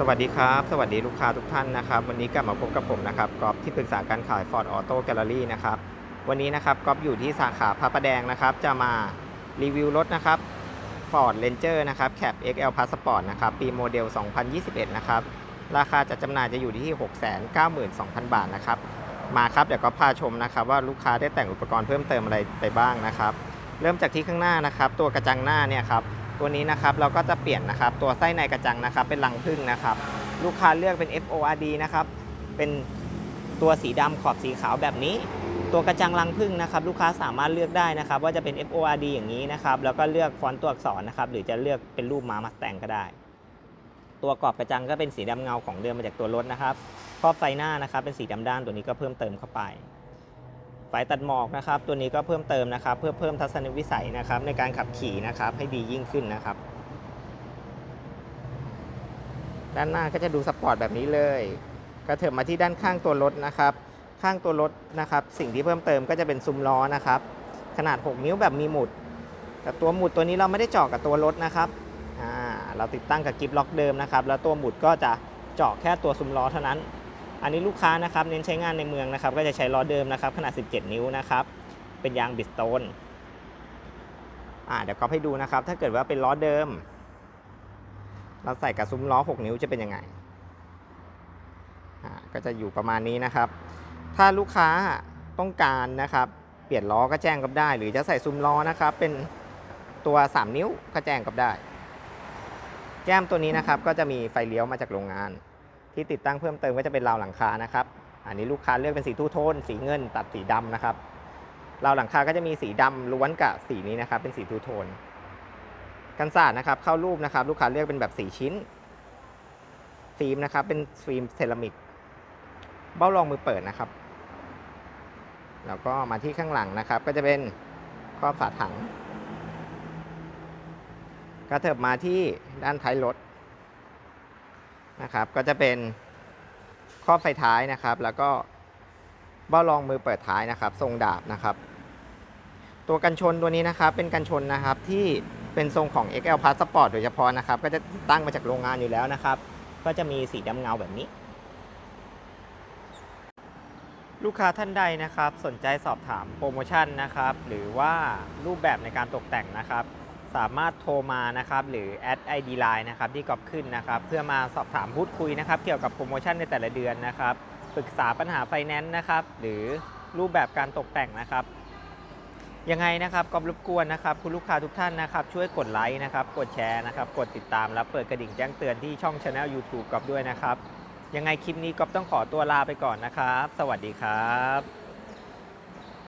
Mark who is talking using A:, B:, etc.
A: สวัสดีครับ สวัสดีลูกค้าทุกท่านนะครับ วันนี้กลับมาพบกับผมนะครับกอฟที่ปรึกษาการขาย Ford Auto Gallery นะครับ วันนี้นะครับกอฟอยู่ที่สาขาพระประแดงนะครับ จะมารีวิวรถนะครับ Ford Ranger นะครับ Cab XL Passport นะครับ ปีโมเดล 2021 นะครับ ราคาจัดจำหน่ายจะอยู่ที่ 692,000 บาทนะครับ มาครับ เดี๋ยวก็พาชมนะครับ ว่าลูกค้าได้แต่งอุปกรณ์เพิ่มเติมอะไรไปบ้างนะครับ เริ่มจากที่ข้างหน้านะครับ ตัวกระจังหน้าเนี่ยครับ ตัวนี้นะครับเราก็จะเปลี่ยนนะครับตัวไส้ในกระจังนะครับ เป็นรังผึ้งนะครับ ลูกค้าเลือกเป็น FORD นะครับเป็นตัวสีดำขอบสีขาวแบบนี้ ตัวกระจังรังผึ้งนะครับ ลูกค้าสามารถเลือกได้นะครับ ว่าจะเป็น FORD อย่างนี้นะครับแล้วก็เลือกฟอนต์ตัวอักษรนะครับหรือจะเลือกเป็นรูปม้ามัสแตงก็ได้ ตัวกรอบกระจังก็เป็นสีดำเงาของเดิมมาจากตัวรถนะครับครอบไฟหน้านะครับ เป็นสีดำด้านตัวนี้ก็เพิ่มเติมเข้าไป ไฟตัดหมอกนะครับตัวนี้ก็เพิ่มเติมนะครับ เพื่อเพิ่มทัศนวิสัยนะครับ ในการขับขี่นะครับให้ดียิ่งขึ้นนะครับ ด้านหน้าก็จะดูสปอร์ตแบบนี้เลยกระเถิบมาที่ด้านข้างตัวรถนะครับ ข้างตัวรถนะครับ สิ่งที่เพิ่มเติมก็จะเป็นซุ้มล้อนะครับ ขนาด 6 นิ้วแบบมีหมุด แต่ตัวหมุดตัวนี้เราไม่ได้เจาะกับตัวรถนะครับเราติดตั้งกับกิฟล็อกเดิมนะครับ แล้วตัวหมุดก็จะเจาะแค่ตัวซุ้มล้อเท่านั้น อันนี้ลูกค้านะครับเน้นใช้งานในเมืองนะครับ ก็จะใช้ล้อเดิมนะครับ ขนาด 17 นิ้วนะครับ เป็นยางบิสโตนอ่าเดี๋ยวก็ให้ดูนะครับ ถ้าเกิดว่าเป็นล้อเดิม เราใส่กับซุ้มล้อ 6 นิ้วจะเป็นยังไงอ่าก็จะอยู่ประมาณนี้นะครับ ถ้าลูกค้าต้องการนะครับ เปลี่ยนล้อก็แจ้งกับได้ หรือจะใส่ซุ้มล้อนะครับ เป็นตัว 3 นิ้วก็แจ้งกับได้ แก้มตัวนี้นะครับก็จะมีไฟเลี้ยวมาจากโรงงาน ที่ติดตั้งเพิ่มเติมก็จะเป็นราวหลังคานะครับ อันนี้ลูกค้าเลือกเป็นสีทูโทน สีเงินตัดสีดำนะครับ ราวหลังคาก็จะมีสีดำล้วนกับสีนี้นะครับ เป็นสีทูโทน กันศาสตร์นะครับเข้ารูปนะครับ ลูกค้าเลือกเป็นแบบสีชิ้น ฟิล์มนะครับ เป็นฟิล์มเซรามิก เบ้ารองมือเปิดนะครับ แล้วก็มาที่ข้างหลังนะครับ ก็จะเป็นครอบฝาถังกระเถิบมาที่ด้านท้ายรถ นะครับ ก็จะเป็นครอบไฟท้ายนะครับ แล้วก็เบ้ารองมือเปิดท้ายนะครับ ทรงดาบนะครับ ตัวกันชนตัวนี้นะครับ เป็นกันชนนะครับที่เป็นทรงของ XL Passport โดยเฉพาะนะครับ ก็จะตั้งมาจากโรงงานอยู่แล้วนะครับ ก็จะมีสีดำเงาแบบนี้ ลูกค้าท่านใดนะครับ สนใจสอบถามโปรโมชั่นนะครับ หรือว่ารูปแบบในการตกแต่งนะครับ สามารถโทรมานะครับหรือแอด ID Line นะครับที่กอบขึ้นนะครับเพื่อมาสอบถามพูดคุยนะครับ เกี่ยวกับโปรโมชั่นในแต่ละเดือนนะครับปรึกษาปัญหาไฟแนนซ์นะครับหรือรูปแบบการตกแต่งนะครับยังไงนะครับกอบรบกวนนะครับ คุณลูกค้าทุกท่านนะครับ ช่วยกดไลค์นะครับ กดแชร์นะครับ กดติดตามและเปิดกระดิ่งแจ้งเตือนที่ช่อง Channel YouTube กอบด้วยนะครับ ยังไงคลิปนี้กอบต้องขอตัวลาไปก่อนนะครับ สวัสดีครับ